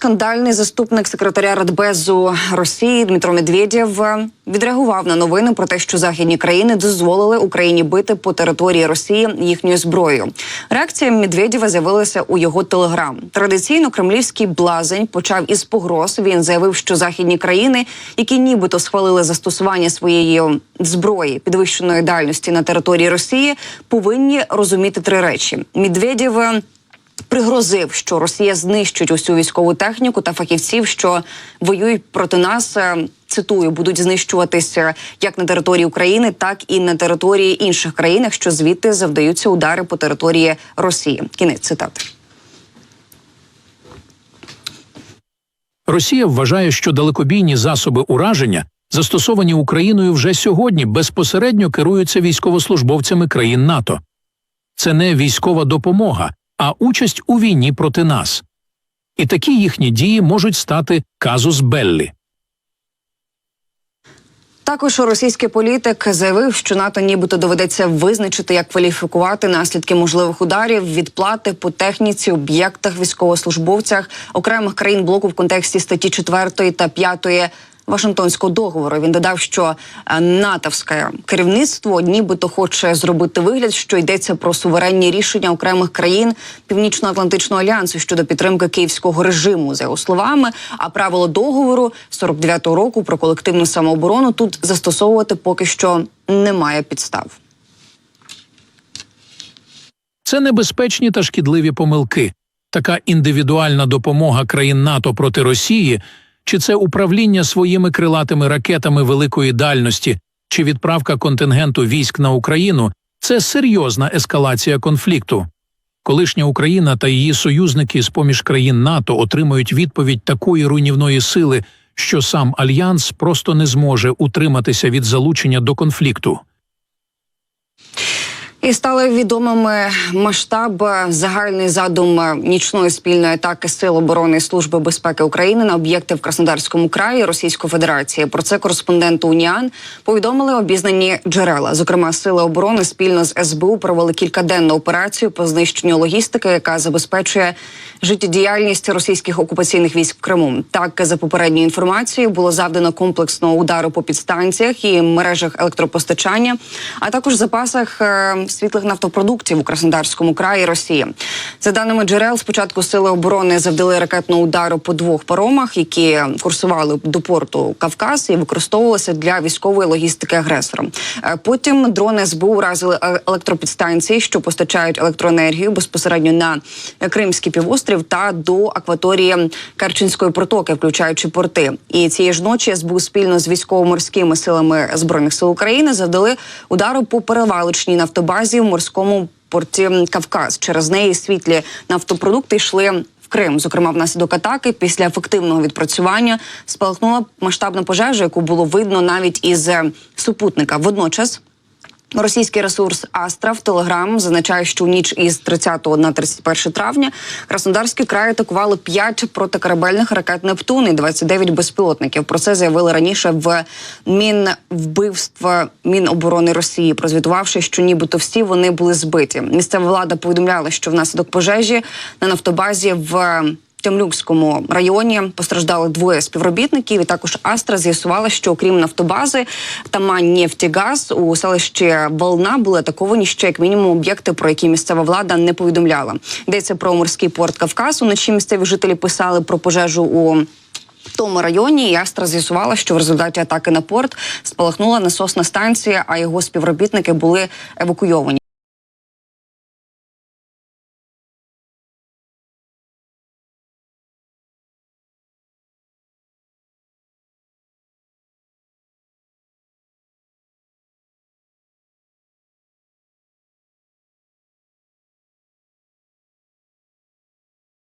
скандальний заступник секретаря Радбезу Росії Дмитро Медведєв е, відреагував на новини про те, що західні країни дозволили Україні бити по території Росії їхньою зброєю. Реакція Медведєва з'явилася у його телеграм. Традиційно кремлівський блазень почав із погроз. Він заявив, що західні країни, які нібито схвалили застосування своєї зброї підвищеної дальності на території Росії, повинні розуміти три речі. Медведєв е, пригрозив, що Росія знищить усю військову техніку та фахівців, що воюють проти нас. е, Цитую, будуть знищуватися як на території України, так і на території інших країн, якщо звідти завдаються удари по території Росії. Кінець цитати. Росія вважає, що далекобійні засоби ураження, застосовані Україною вже сьогодні, безпосередньо керуються військовослужбовцями країн НАТО. Це не військова допомога, а участь у війні проти нас. І такі їхні дії можуть стати казус беллі. Також російський політик заявив, що НАТО нібито доведеться визначити, як кваліфікувати наслідки можливих ударів, відплати по техніці, об'єктах, військовослужбовцях окремих країн блоку в контексті статті 4 та 5 Вашингтонського договору. Він додав, що е, натовське керівництво нібито хоче зробити вигляд, що йдеться про суверенні рішення окремих країн Північно-Атлантичного альянсу щодо підтримки київського режиму, за його словами. А правило договору 49-го року про колективну самооборону тут застосовувати поки що немає підстав. Це небезпечні та шкідливі помилки. Така індивідуальна допомога країн НАТО проти Росії, чи це управління своїми крилатими ракетами великої дальності, чи відправка контингенту військ на Україну це серйозна ескалація конфлікту. Колишня Україна та її союзники з поміж країн НАТО отримають відповідь такої руйнівної сили, що сам альянс просто не зможе утриматися від залучення до конфлікту. І стали відомими масштаб е, загальний задум е, нічної спільної атаки Сил оборони служби безпеки України на об'єкти в Краснодарському краї Російської Федерації. Про це кореспонденту Уніан повідомили обізнані джерела. Зокрема, сили оборони спільно з СБУ провели кількаденну операцію по знищенню логістики, яка забезпечує життєдіяльність російських окупаційних військ в Криму. Так, за попередньою інформацією, було завдано комплексного удару по підстанціях і мережах електропостачання, а також запасах е, світлих нафтопродуктів у Краснодарському краї Росії. За даними джерел, спочатку сили оборони завдали ракетного удару по двох паромах, які курсували до порту Кавказ і використовувалися для військової логістики агресора. Е, Потім дрони СБУ уразили е- електропідстанції, що постачають електроенергію безпосередньо на Кримський півострів та до акваторії Керченської протоки, включаючи порти. І цієї ж ночі СБУ спільно з військово-морськими силами збройних сил України завдали удару по перевалочній нафтобазі в морському порті Кавказ. Через неї світлі нафтопродукти йшли. Крим, зокрема, внаслідок атаки, після ефективного відпрацювання спалахнула масштабна пожежа, яку було видно навіть із е, супутника. Водночас Російський ресурс Астра в Телеграм зазначає, що у ніч із 30 на 31 травня Краснодарський край атакували 5 протикорабельних ракет Нептун і 29 безпілотників. Про це заявили раніше в Мінвбивства Міноборони Росії, прозвітувавши, що нібито всі вони були збиті. Місцева влада повідомляла, що внаслідок пожежі на нафтобазі в Темлюкському районі постраждали двоє співробітників. І також Астра з'ясувала, що окрім нафтобази Тамань «Нефтігаз» у селищі Волна були атаковані ще як мінімум об'єкти, про які місцева влада не повідомляла. Йдеться про морський порт Кавказ. Уночі місцеві жителі писали про пожежу у. В тому районі і Астра з'ясувала, що в результаті атаки на порт спалахнула насосна станція, а його співробітники були евакуйовані.